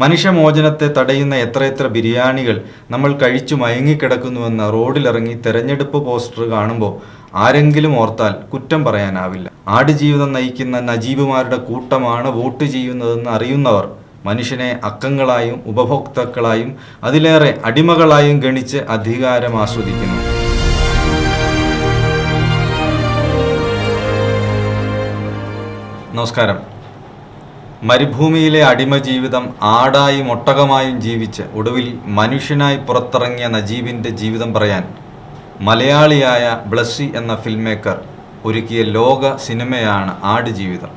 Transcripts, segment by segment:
മനുഷ്യമോചനത്തെ തടയുന്ന എത്രയെത്ര ബിരിയാണികൾ നമ്മൾ കഴിച്ചു മയങ്ങിക്കിടക്കുന്നുവെന്ന് റോഡിലിറങ്ങി തെരഞ്ഞെടുപ്പ് പോസ്റ്റർ കാണുമ്പോൾ ആരെങ്കിലും ഓർത്താൽ കുറ്റം പറയാനാവില്ല. ആടുജീവിതം നയിക്കുന്ന നജീബുമാരുടെ കൂട്ടമാണ് വോട്ട് ചെയ്യുന്നതെന്ന് അറിയുന്നവർ മനുഷ്യനെ അക്കങ്ങളായും ഉപഭോക്താക്കളായും അതിലേറെ അടിമകളായും ഗണിച്ച് അധികാരം ആസ്വദിക്കുന്നു. നമസ്കാരം. മരുഭൂമിയിലെ അടിമ ജീവിതം ആടായും ഒട്ടകമായും ജീവിച്ച് ഒടുവിൽ മനുഷ്യനായി പുറത്തിറങ്ങിയ നജീബിന്റെ ജീവിതം പറയാൻ മലയാളിയായ ബ്ലസ്സി എന്ന ഫിലിം മേക്കർ ഒരുക്കിയ ലോക സിനിമയാണ് ആട് ജീവിതം.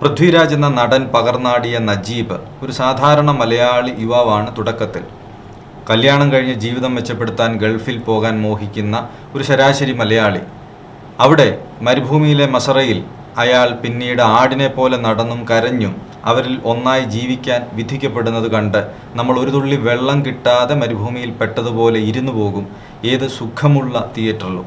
പൃഥ്വിരാജ് എന്ന നടൻ പകർന്നാടിയ നജീബ് ഒരു സാധാരണ മലയാളി യുവാവാണ് തുടക്കത്തിൽ. കല്യാണം കഴിഞ്ഞ് ജീവിതം മെച്ചപ്പെടുത്താൻ ഗൾഫിൽ പോകാൻ മോഹിക്കുന്ന ഒരു ശരാശരി മലയാളി. അവിടെ മരുഭൂമിയിലെ മസറയിൽ അയാൾ പിന്നീട് ആടിനെ പോലെ നടന്നും കരഞ്ഞും. അവരിൽ ഒന്നായി ജീവിക്കാൻ വിധിക്കപ്പെടുന്നത് കണ്ട് നമ്മൾ ഒരു തുള്ളി വെള്ളം കിട്ടാതെ മരുഭൂമിയിൽ പെട്ടതുപോലെ ഇരുന്നു പോകും. ഏത് സുഖമുള്ള തിയേറ്ററിലും.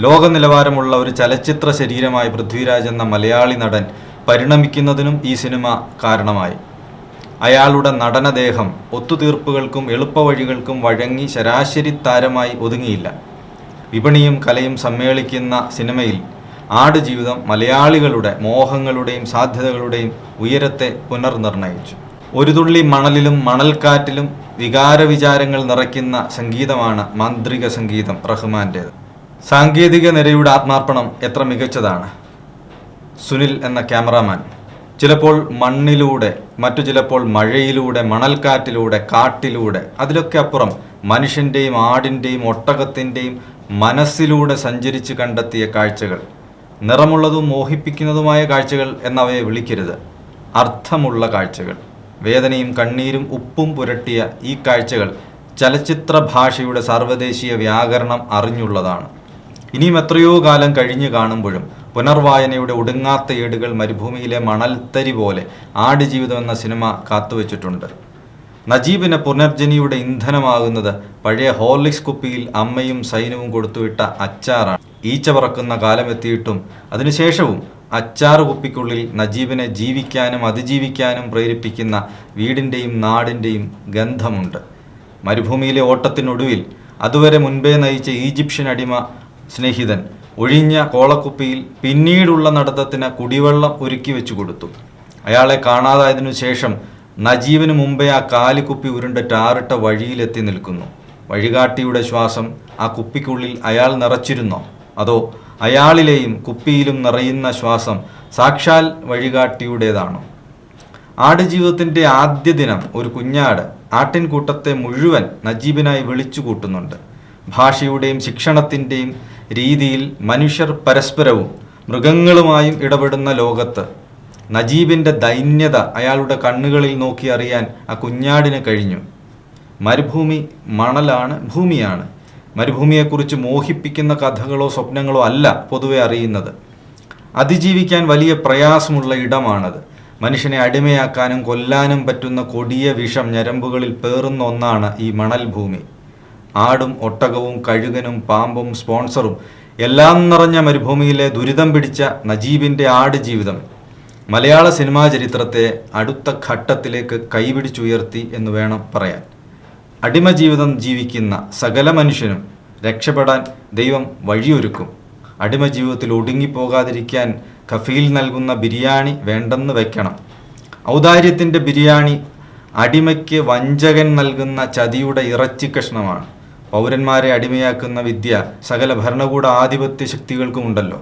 ലോക നിലവാരമുള്ള ഒരു ചലച്ചിത്ര ശരീരമായി പൃഥ്വിരാജ് എന്ന മലയാളി നടൻ പരിണമിക്കുന്നതിനും ഈ സിനിമ കാരണമായി. അയാളുടെ നടനദേഹം ഒത്തുതീർപ്പുകൾക്കും എളുപ്പവഴികൾക്കും വഴങ്ങി ശരാശരി താരമായി ഒതുങ്ങിയില്ല. വിപണിയും കലയും സമ്മേളിക്കുന്ന സിനിമയിൽ ആടുജീവിതം മലയാളികളുടെ മോഹങ്ങളുടെയും സാധ്യതകളുടെയും ഉയരത്തെ പുനർനിർണയിച്ചു. ഒരു തുള്ളി മണലിലും മണൽക്കാറ്റിലും വികാരവിചാരങ്ങൾ നിറയ്ക്കുന്ന സംഗീതമാണ് മാന്ത്രിക സംഗീതം റഹ്മാന്റേത്. സാങ്കേതിക നിരയുടെ ആത്മാർപ്പണം എത്ര മികച്ചതാണ്. സുനിൽ എന്ന ക്യാമറാമാൻ. ചിലപ്പോൾ മണ്ണിലൂടെ മറ്റു ചിലപ്പോൾ മഴയിലൂടെ മണൽക്കാറ്റിലൂടെ കാട്ടിലൂടെ അതിലൊക്കെ അപ്പുറം മനുഷ്യന്റെയും ആടിന്റെയും ഒട്ടകത്തിന്റെയും മനസ്സിലൂടെ സഞ്ചരിച്ച് കണ്ടെത്തിയ കാഴ്ചകൾ. നിറമുള്ളതും മോഹിപ്പിക്കുന്നതുമായ കാഴ്ചകൾ എന്നവയെ വിളിക്കരുത്. അർത്ഥമുള്ള കാഴ്ചകൾ. വേദനയും കണ്ണീരും ഉപ്പും പുരട്ടിയ ഈ കാഴ്ചകൾ ചലച്ചിത്ര ഭാഷയുടെ സാർവദേശീയ വ്യാകരണം അറിഞ്ഞുള്ളതാണ്. ഇനിയും എത്രയോ കാലം കഴിഞ്ഞു കാണുമ്പോഴും പുനർവായനയുടെ ഒടുങ്ങാത്ത ഏടുകൾ മരുഭൂമിയിലെ മണൽത്തരി പോലെ ആടുജീവിതം എന്ന സിനിമ കാത്തുവച്ചിട്ടുണ്ട്. നജീബിനെ പുനർജനിയുടെ ഇന്ധനമാകുന്നത് പഴയ ഹോർലിക്സ് കുപ്പിയിൽ അമ്മയും സൈനവും കൊടുത്തുവിട്ട അച്ചാറാണ്. ഈച്ച പറക്കുന്ന കാലമെത്തിയിട്ടും അതിനുശേഷവും അച്ചാറ് കുപ്പിക്കുള്ളിൽ നജീബിനെ ജീവിക്കാനും അതിജീവിക്കാനും പ്രേരിപ്പിക്കുന്ന വീടിന്റെയും നാടിന്റെയും ഗന്ധമുണ്ട്. മരുഭൂമിയിലെ ഓട്ടത്തിനൊടുവിൽ അതുവരെ മുൻപേ നയിച്ച ഈജിപ്ഷ്യൻ അടിമ സ്നേഹിതൻ ഒഴിഞ്ഞ കോളക്കുപ്പിയിൽ പിന്നീടുള്ള നടത്തത്തിന് കുടിവെള്ളം ഒരുക്കി വെച്ചു കൊടുത്തു. അയാളെ കാണാതായതിനു ശേഷം നജീബിന് മുമ്പേ ആ കാലിക്കുപ്പി ഉരുണ്ട ടാറിട്ട വഴിയിലെത്തി നിൽക്കുന്നു. വഴികാട്ടിയുടെ ശ്വാസം ആ കുപ്പിക്കുള്ളിൽ അയാൾ നിറച്ചിരുന്നോ? അതോ അയാളിലെയും കുപ്പിയിലും നിറയുന്ന ശ്വാസം സാക്ഷാൽ വഴികാട്ടിയുടേതാണോ? ആടുജീവിതത്തിന്റെ ആദ്യ ദിനം ഒരു കുഞ്ഞാട് ആട്ടിൻകൂട്ടത്തെ മുഴുവൻ നജീബിനായി വിളിച്ചു കൂട്ടുന്നുണ്ട്. ഭാഷയുടെയും ശിക്ഷണത്തിന്റെയും രീതിയിൽ മനുഷ്യർ പരസ്പരവും മൃഗങ്ങളുമായും ഇടപെടുന്ന ലോകത്ത് നജീബിന്റെ ദൈന്യത അയാളുടെ കണ്ണുകളിൽ നോക്കി അറിയാൻ ആ കുഞ്ഞാടിന് കഴിഞ്ഞു. മരുഭൂമി മണലാണ് ഭൂമിയാണ്. മരുഭൂമിയെക്കുറിച്ച് മോഹിപ്പിക്കുന്ന കഥകളോ സ്വപ്നങ്ങളോ അല്ല പൊതുവെ അറിയുന്നത്. അതിജീവിക്കാൻ വലിയ പ്രയാസമുള്ള ഇടമാണത്. മനുഷ്യനെ അടിമയാക്കാനും കൊല്ലാനും പറ്റുന്ന കൊടിയ വിഷം ഞരമ്പുകളിൽ പേറുന്ന ഒന്നാണ് ഈ മണൽഭൂമി. ആടും ഒട്ടകവും കഴുകനും പാമ്പും സ്പോൺസറും എല്ലാം നിറഞ്ഞ മരുഭൂമിയിലെ ദുരിതം പിടിച്ച നജീബിന്റെ ആട് ജീവിതം. മലയാള സിനിമാ ചരിത്രത്തെ അടുത്ത ഘട്ടത്തിലേക്ക് കൈപിടിച്ചുയർത്തി എന്ന് വേണം പറയാൻ. അടിമ ജീവിതം ജീവിക്കുന്ന സകല മനുഷ്യനും രക്ഷപ്പെടാൻ ദൈവം വഴിയൊരുക്കും. അടിമ ജീവിതത്തിൽ ഒടുങ്ങിപ്പോകാതിരിക്കാൻ കഫീൽ നൽകുന്ന ബിരിയാണി വേണ്ടെന്ന് വെക്കണം. ഔദാര്യത്തിന്റെ ബിരിയാണി അടിമയ്ക്ക് വഞ്ചകൻ നൽകുന്ന ചതിയുടെ ഇറച്ചി കഷ്ണമാണ്. പൗരന്മാരെ അടിമയാക്കുന്ന വിദ്യ സകല ഭരണകൂട ആധിപത്യ ശക്തികൾക്കുമുണ്ടല്ലോ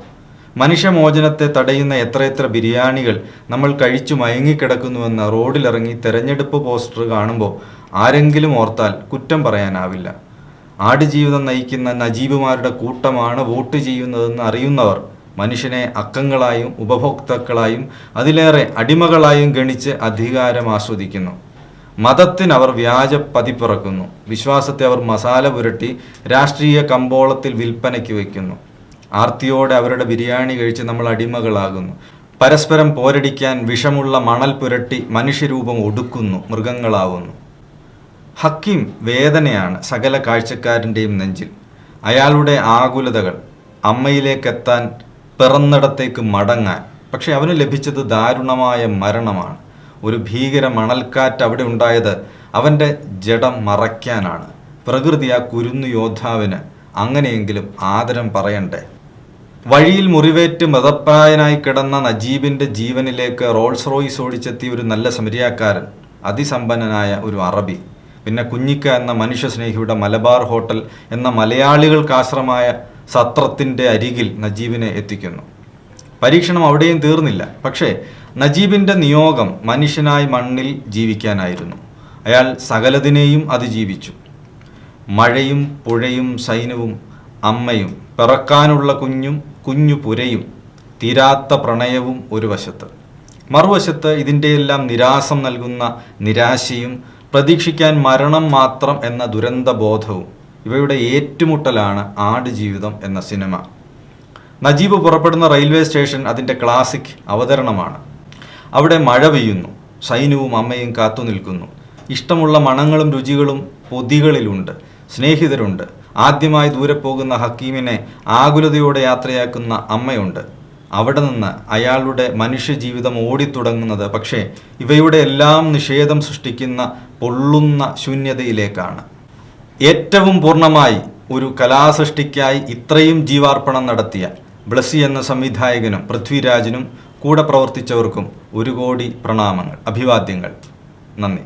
മനുഷ്യമോചനത്തെ തടയുന്ന എത്രയെത്ര ബിരിയാണികൾ നമ്മൾ കഴിച്ചു മയങ്ങിക്കിടക്കുന്നുവെന്ന് റോഡിലിറങ്ങി തെരഞ്ഞെടുപ്പ് പോസ്റ്റർ കാണുമ്പോൾ ആരെങ്കിലും ഓർത്താൽ കുറ്റം പറയാനാവില്ല. ആടുജീവിതം നയിക്കുന്ന നജീബുമാരുടെ കൂട്ടമാണ് വോട്ട് ചെയ്യുന്നതെന്ന് അറിയുന്നവർ മനുഷ്യനെ അക്കങ്ങളായും ഉപഭോക്താക്കളായും അതിലേറെ അടിമകളായും ഗണിച്ച് അധികാരം ആസ്വദിക്കുന്നു. മതത്തിന് അവർ വ്യാജ പതിപ്പിറക്കുന്നു വിശ്വാസത്തെ അവർ മസാല പുരട്ടി രാഷ്ട്രീയ കമ്പോളത്തിൽ വിൽപ്പനയ്ക്ക് വയ്ക്കുന്നു. ആർത്തിയോടെ അവരുടെ ബിരിയാണി കഴിച്ച് നമ്മൾ അടിമകളാകുന്നു. പരസ്പരം പോരടിക്കാൻ വിഷമുള്ള മണൽ പുരട്ടി മനുഷ്യരൂപം ഒടുക്കുന്നു മൃഗങ്ങളാവുന്നു. ഹക്കീം വേദനയാണ് സകല കാഴ്ചക്കാരന്റെയും നെഞ്ചിൽ. അയാളുടെ ആകുലതകൾ അമ്മയിലേക്കെത്താൻ പിറന്നിടത്തേക്ക് മടങ്ങാൻ. പക്ഷെ അവന് ലഭിച്ചത് ദാരുണമായ മരണമാണ്. ഒരു ഭീകര മണൽക്കാറ്റ് അവിടെ ഉണ്ടായത് അവന്റെ ജഡം മറയ്ക്കാനാണ്. പ്രകൃതി ആ കുരുന്നു യോദ്ധാവിന് അങ്ങനെയെങ്കിലും ആദരം പറയണ്ടേ? വഴിയിൽ മുറിവേറ്റ് മതപ്രായനായി കിടന്ന നജീബിന്റെ ജീവനിലേക്ക് റോൾസ് റോയ്സ് ഓടിച്ചെത്തിയ ഒരു നല്ല സമരിയാക്കാരൻ അതിസമ്പന്നനായ ഒരു അറബി. പിന്നെ കുഞ്ഞിക്ക എന്ന മനുഷ്യസ്നേഹിയുടെ മലബാർ ഹോട്ടൽ എന്ന മലയാളികൾക്കാശ്രമായ സത്രത്തിന്റെ അരികിൽ നജീബിനെ എത്തിക്കുന്നു. പരീക്ഷണം അവിടെയും തീർന്നില്ല. പക്ഷേ നജീബിന്റെ നിയോഗം മനുഷ്യനായി മണ്ണിൽ ജീവിക്കാനായിരുന്നു. അയാൾ സകലതിനെയും അതിജീവിച്ചു. മഴയും പുഴയും സൈന്യവും അമ്മയും പിറക്കാനുള്ള കുഞ്ഞും കുഞ്ഞു പുരയും തീരാത്ത പ്രണയവും ഒരു വശത്ത്. മറുവശത്ത് ഇതിന്റെയെല്ലാം നിരാസം നൽകുന്ന നിരാശയും പ്രതീക്ഷിക്കാൻ മരണം മാത്രം എന്ന ദുരന്തബോധവും ഇവയുടെ ഏറ്റുമുട്ടലാണ് ആടുജീവിതം എന്ന സിനിമ. നജീബ് പുറപ്പെടുന്ന റെയിൽവേ സ്റ്റേഷൻ അതിന്റെ ക്ലാസിക് അവതരണമാണ്. അവിടെ മഴ പെയ്യുന്നു സൈന്യവും അമ്മയും കാത്തു നിൽക്കുന്നു. ഇഷ്ടമുള്ള മണങ്ങളും രുചികളും പൊതികളിലുണ്ട് സ്നേഹിതരുണ്ട്. ആദ്യമായി ദൂരെ പോകുന്ന ഹക്കീമിനെ ആകുലതയോടെ യാത്രയാക്കുന്ന അമ്മയുണ്ട്. അവിടെ നിന്ന് അയാളുടെ മനുഷ്യജീവിതം ഓടിത്തുടങ്ങുന്നത്. പക്ഷേ ഇവയുടെ എല്ലാം നിഷേധം സൃഷ്ടിക്കുന്ന പൊള്ളുന്ന ശൂന്യതയിലേക്കാണ്. ഏറ്റവും പൂർണമായി ഒരു കലാസൃഷ്ടിക്കായി ഇത്രയും ജീവാർപ്പണം നടത്തിയ ബ്ലസി എന്ന സംവിധായകനും പൃഥ്വിരാജിനും കൂടെ പ്രവർത്തിച്ചവർക്കും ഒരു കോടി പ്രണാമങ്ങൾ അഭിവാദ്യങ്ങൾ. നന്ദി.